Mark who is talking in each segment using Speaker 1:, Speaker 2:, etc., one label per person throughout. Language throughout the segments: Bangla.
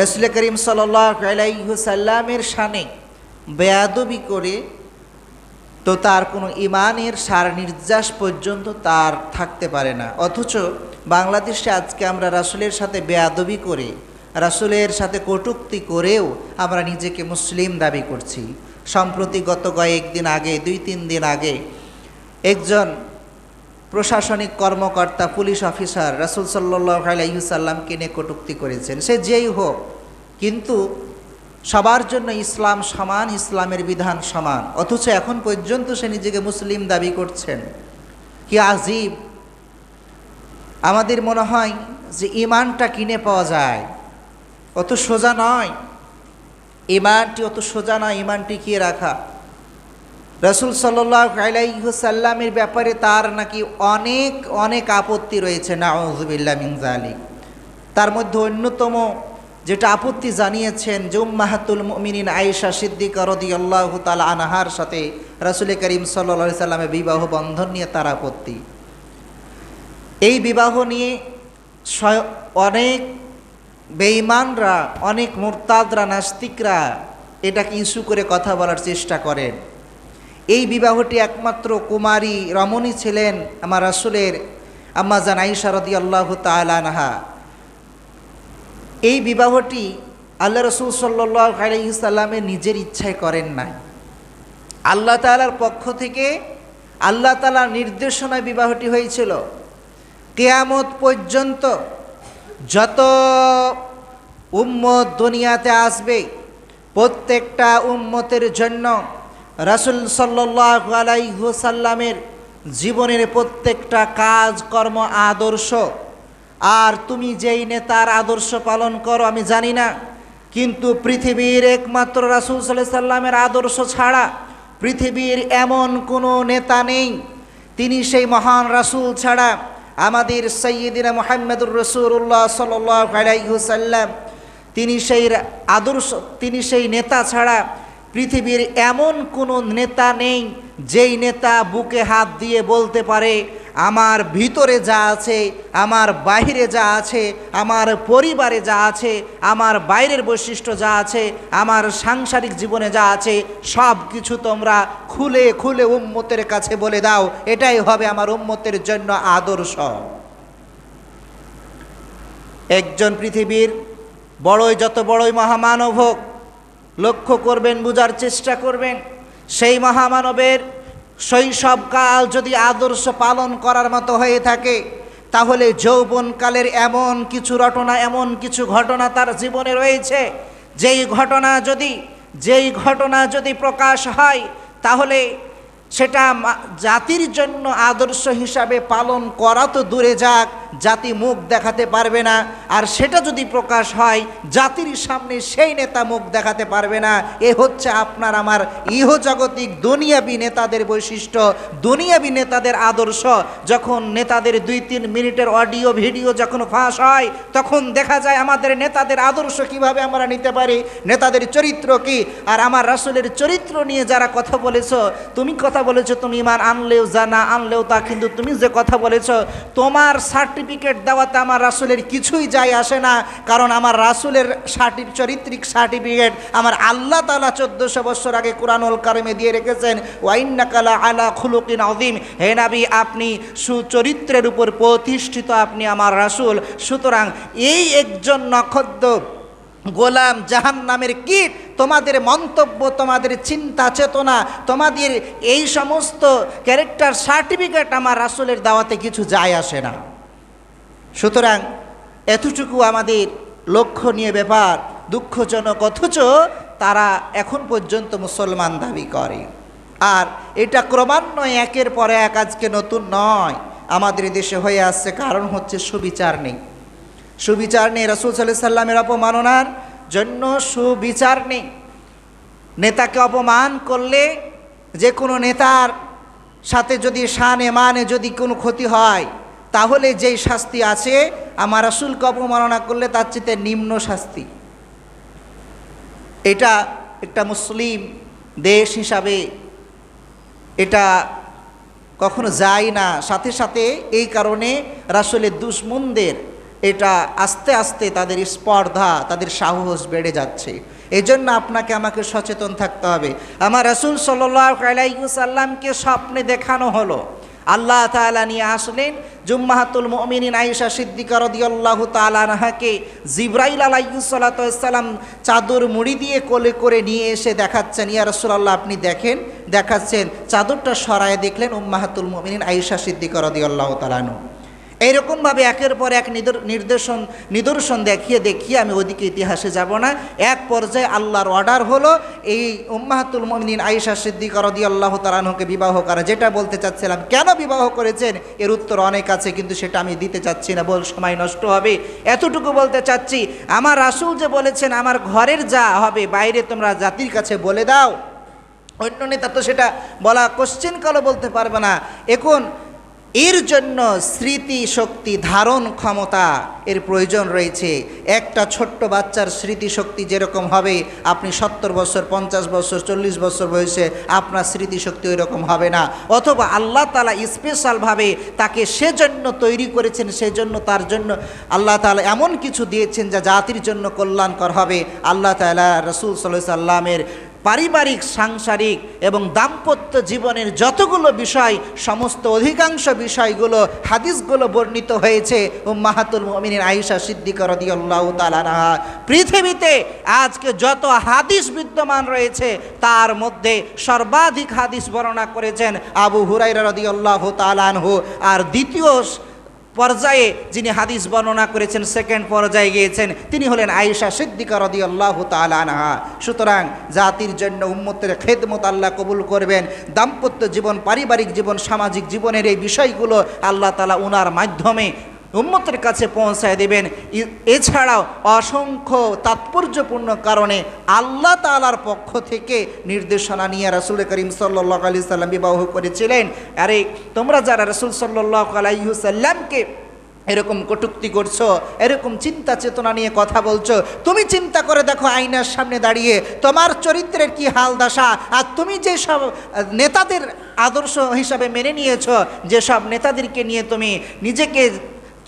Speaker 1: রসুল করিম সাল্লাইসাল্লামের সানে বেয়াদবি করে তো তার কোনো ইমানের সার নির্যাস পর্যন্ত তার থাকতে পারে না। অথচ বাংলাদেশে আজকে আমরা রাসুলের সাথে বেয়াদবি করে, রাসুলের সাথে কটুক্তি করেও আমরা নিজেকে মুসলিম দাবি করছি। সম্প্রতি গত কয়েকদিন আগে দুই তিন দিন আগে একজন প্রশাসনিক কর্মকর্তা, পুলিশ অফিসার রাসুল সাল্লাহ আলাইসাল্লামকে নিয়ে কটুক্তি করেছেন, সে যেই হোক, কিন্তু সবার জন্য ইসলাম সমান, ইসলামের বিধান সমান, অথচ এখন পর্যন্ত সে নিজেকে মুসলিম দাবি করছেন। কি আজীব! আমাদের মনে হয় যে ইমানটা কিনে পাওয়া যায়, অত সোজা নয়। ইমানটি অত সোজা নয় ইমানটি টিকিয়ে রাখা। রসুল সাল্লাহ আলাইসাল্লামের ব্যাপারে তার নাকি অনেক অনেক আপত্তি রয়েছে নাউজুবিল্লা মিনজালি তার মধ্যে অন্যতম যেটা আপত্তি জানিয়েছেন যে উম্মাহাতুল মিনিন আয়েশা সিদ্দিকা রদি আল্লাহ তাল আনাহার সাথে রাসুল করিম সাল্লা সাল্লামের বিবাহ বন্ধন নিয়ে তার আপত্তি। এই বিবাহ নিয়ে অনেক বেঈমানরা, অনেক মোরতাদরা, নাস্তিকরা এটাকে ইস্যু করে কথা বলার চেষ্টা করেন। এই বিবাহটি একমাত্র কুমারী রমণী ছিলেন আমার রাসুলের আম্মা জান আইসা রদি আল্লাহ তালানহা এই বিবাহটি আল্লাহ রসুল সাল্লাহ নিজের ইচ্ছায় করেন নাই। আল্লাহ তালার পক্ষ থেকে আল্লাহ তালার নির্দেশনায় বিবাহটি হয়েছিল। কেয়ামত পর্যন্ত যত উম্মত দুনিয়াতে আসবে, প্রত্যেকটা উম্মতের জন্য রাসুল সাল্লাহ আলাইসাল্লামের জীবনের প্রত্যেকটা কাজ, কর্ম, আদর্শ, আর তুমি যেই নেতার আদর্শ পালন করো, আমি জানি না, কিন্তু পৃথিবীর একমাত্র রাসুল সাল্লাহ সাল্লামের আদর্শ ছাড়া পৃথিবীর এমন কোনো নেতা নেই। তিনি সেই মহান রাসুল ছাড়া আমাদের সৈয়দিনা মোহাম্মদুর রসুল্লাহ সাল্লাম তিনি সেই আদর্শ, তিনি সেই নেতা ছাড়া পৃথিবীর এমন কোনো নেতা নেই, যেই নেতা বুকে হাত দিয়ে বলতে পারে, আমার ভিতরে যা আছে, আমার বাহিরে যা আছে, আমার পরিবারে যা আছে, আমার বাইরের বৈশিষ্ট্য যা আছে, আমার সাংসারিক জীবনে যা আছে, সব কিছু তোমরা খুলে খুলে উম্মতের কাছে বলে দাও। এটাই হবে আমার উম্মতের জন্য আদর্শ। একজন পৃথিবীর বড়ই, যত বড়ই মহামানব হোক লক্ষ্য করবেন, বুঝার চেষ্টা করবেন। সেই মহামানবের শৈশবকাল যদি আদর্শ পালন করার মতো হয়ে থাকে, তাহলে যৌবনকালের এমন কিছু রটনা, এমন কিছু ঘটনা তার জীবনে রয়েছে। যেই ঘটনা যদি, যেই ঘটনা যদি প্রকাশ হয়, তাহলে সেটা জাতির জন্য আদর্শ হিসাবে পালন করা তো দূরে যাক। জাতি মুখ দেখাতে পারবে না। আর সেটা যদি প্রকাশ হয়, জাতির সামনে সেই নেতা মুখ দেখাতে পারবে না। এ হচ্ছে আপনার আমার ইহজাগতিক দুনিয়াবি নেতাদের বৈশিষ্ট্য। দুনিয়াবি নেতাদের আদর্শ, যখন নেতাদের দুই তিন মিনিটের অডিও, ভিডিও যখন ফাঁস হয়, তখন দেখা যায় আমাদের নেতাদের আদর্শ কীভাবে আমরা নিতে পারি? নেতাদের চরিত্র কি? আর আমার রাসুলের চরিত্র নিয়ে যারা কথা বলেছ, তুমি কথা বলেছ তুমি ইমান আনলেও যা না আনলেও তা, কিন্তু তুমি যে কথা বলেছ, তোমার সার্টিফিকেট দেওয়াতে আমার রাসুলের কিছুই যায় আসে না, কারণ আমার রাসুলের সার্টি, চরিত্রিক সার্টিফিকেট আমার আল্লাহ তালা চোদ্দোশো বছর আগে কোরআনুল কারিমে দিয়ে রেখেছেন ওয়াইন্নাকালা আলা খুলুকিন অদিম হে নাবি, আপনি সুচরিত্রের উপর প্রতিষ্ঠিত, আপনি আমার রাসুল। সুতরাং এই একজন নক্ষত্র গোলাম জাহান নামের কীট, তোমাদের মন্তব্য, তোমাদের চিন্তা, চেতনা, তোমাদের এই সমস্ত ক্যারেক্টার সার্টিফিকেট আমার রাসুলের দাওয়াতে কিছু যায় আসে না। সুতরাং এতটুকু আমাদের লক্ষণীয় ব্যাপার, দুঃখজনক অথচ তারা এখন পর্যন্ত মুসলমান দাবি করে। আর এটা ক্রমান্বয়ে একের পরে এক আজকে নতুন নয় আমাদের দেশে হয়ে আসছে, কারণ হচ্ছে সুবিচার নেই। সুবিচার নেই, রসুল সাল্লাহ সাল্লামের অপমাননার জন্য সুবিচার নেই। নেতাকে অপমান করলে যে কোনো নেতার সাথে যদি শানে মানে যদি কোনো ক্ষতি হয় তাহলে যেই শাস্তি আছে, আমার রাসুলকে অপমাননা করলে তার চেয়ে নিম্ন শাস্তি। এটা একটা মুসলিম দেশ হিসাবে এটা কখনো যায় না। সাথে সাথে এই কারণে রাসুলের দুশ্মনদের এটা আস্তে আস্তে তাদের স্পর্ধা, তাদের সাহস বেড়ে যাচ্ছে। এই জন্য আপনাকে আমাকে সচেতন থাকতে হবে। আমার রসুল সাল্লাইসাল্লামকে স্বপ্নে দেখানো হলো। আল্লাহ তালা নিয়ে আসলেন জুম্মাহাতুল মমিনিন আয়েশা সিদ্দিকা রদিয়াল্লাহ তাআলাকে জিব্রাইল আলাইসালাতাম চাদর মুড়ি দিয়ে কোলে করে নিয়ে এসে দেখাচ্ছেন, ইয়া রসুলাল্লাহ, আপনি দেখেন? দেখাচ্ছেন, চাদরটা সরায় দেখলেন উম্মাহাতুল মমিনিন আয়েশা সিদ্দিকা রদিয়াল্লাহ তাআলানু এইরকমভাবে একের পর এক নির্দেশন নিদর্শন দেখিয়ে দেখিয়ে আমি ওদিকে ইতিহাসে যাব না। এক পর্যায়ে আল্লাহর অর্ডার হলো, এই উম্মাহাতুল মমিনিন আয়েশা সিদ্দিক রদি আল্লাহ তালানহকে বিবাহ করা। যেটা বলতে চাচ্ছিলাম, কেন বিবাহ করেছেন? এর উত্তর অনেক আছে, কিন্তু সেটা আমি দিতে চাচ্ছি না, বল সময় নষ্ট হবে। এতটুকু বলতে চাচ্ছি, আমার রাসূল যে বলেছেন, আমার ঘরের যা হবে, বাইরে তোমরা জাতির কাছে বলে দাও। অন্য নেতা তো সেটা বলা কোশ্চেন কালো বলতে পারবে না। এখন এর জন্য স্মৃতি শক্তি ধারণ ক্ষমতা এর প্রয়োজন রয়েছে। একটা ছোট্ট বাচ্চার স্মৃতি শক্তি যেরকম হবে, আপনি সত্তর বছর, পঞ্চাশ বছর, চল্লিশ বছর বয়সে আপনার স্মৃতিশক্তি ওই রকম হবে না। অথবা আল্লাহ তালা স্পেশালভাবে তাকে সেজন্য তৈরি করেছেন, সেজন্য তার জন্য আল্লাহ তালা এমন কিছু দিয়েছেন যা জাতির জন্য কল্যাণকর হবে। আল্লাহ তালা রসুল সাল্লামের পারিবারিক, সাংসারিক এবং দাম্পত্য জীবনের যতগুলো বিষয়, সমস্ত অধিকাংশ বিষয়গুলো, হাদিসগুলো বর্ণিত হয়েছে মাহাতুল মমিনের আয়েশা সিদ্দিক রদিয়াল্লাহ তালানাহা পৃথিবীতে আজকে যত হাদিস বিদ্যমান রয়েছে, তার মধ্যে সর্বাধিক হাদিস বর্ণনা করেছেন আবু হুরাইরা রদিয়াল্লাহ তালানহু আর দ্বিতীয় পর্যায়ে যিনি হাদিস বর্ণনা করেছেন সেকেন্ড পর্যায়ে গিয়েছেন, তিনি হলেন আয়েশা সিদ্দিকা রদি আল্লাহ তালানহা সুতরাং জাতির জন্য উম্মতের খেদমত আল্লাহ কবুল করবেন। দাম্পত্য জীবন, পারিবারিক জীবন, সামাজিক জীবনের এই বিষয়গুলো আল্লাহ তালা উনার মাধ্যমে উম্মতের কাছে পৌঁছায় দেবেন। এছাড়াও অসংখ্য তাৎপর্যপূর্ণ কারণে আল্লাহ তালার পক্ষ থেকে নির্দেশনা নিয়ে রাসুল করিম সাল্লাহ আলি সাল্লাম বিবাহ করেছিলেন। আরে, তোমরা যারা রসুল সাল্লাহ আলাইসাল্লামকে এরকম কটুক্তি করছ, এরকম চিন্তা চেতনা নিয়ে কথা বলছো, তুমি চিন্তা করে দেখো আয়নার সামনে দাঁড়িয়ে তোমার চরিত্রের কি হাল দশা, আর তুমি যে সব নেতাদের আদর্শ হিসাবে মেনে নিয়েছো যেসব নেতাদেরকে নিয়ে তুমি নিজেকে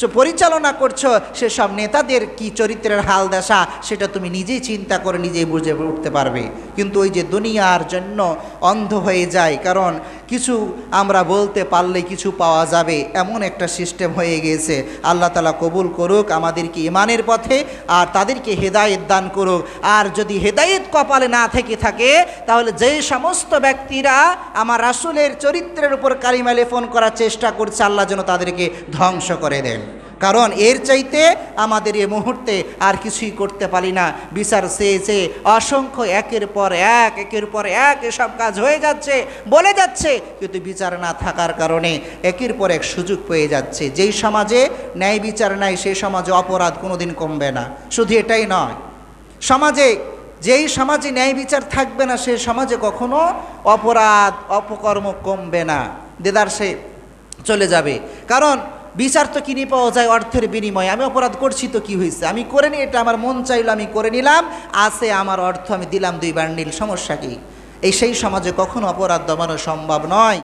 Speaker 1: পরিচালনা করছ, সেসব নেতাদের কি চরিত্রের হাল দশা সেটা তুমি নিজেই চিন্তা করে নিজেই বুঝে উঠতে পারবে। কিন্তু ওই যে দুনিয়ার জন্য অন্ধ হয়ে যায়, কারণ কিছু আমরা বলতে পারলে কিছু পাওয়া যাবে। এমন একটা সিস্টেম হয়ে গিয়েছে আল্লাহ তালা কবুল করুক, আমাদেরকে ইমানের পথে আর তাদেরকে হেদায়েত দান করুক। আর যদি হেদায়েত কপালে না থেকে থাকে, তাহলে যে সমস্ত ব্যক্তিরা আমার রাসুলের চরিত্রের উপর কালিমা ফোন করার চেষ্টা করছে, আল্লাহ যেন তাদেরকে ধ্বংস করে দেন। কারণ এর চাইতে আমাদের এ মুহূর্তে আর কিছুই করতে পারি না। বিচার চেয়েছে অসংখ্য একের পর এক, একের পর এক এসব কাজ হয়ে যাচ্ছে, বলে যাচ্ছে, কিন্তু বিচার না থাকার কারণে একের পর এক সুযোগ পেয়ে যাচ্ছে। যেই সমাজে ন্যায় বিচার নাই, সেই সমাজে অপরাধ কোনোদিন কমবে না। শুধু এটাই নয়, সমাজে যেই সমাজে ন্যায় বিচার থাকবে না সেই সমাজে কখনো অপরাধ, অপকর্ম কমবে না। দেদার সে চলে যাবে। কারণ বিচার তো কিনে পাওয়া যায় অর্থের বিনিময়ে? আমি অপরাধ করছি তো কি হয়েছে আমি করে নিই এটা আমার মন চাইলো, আমি করে নিলাম, আছে আমার অর্থ, আমি দিলাম দুই বান্ডিল সমস্যা কি? এই সেই সমাজে কখনো অপরাধ দমানো সম্ভব নয়।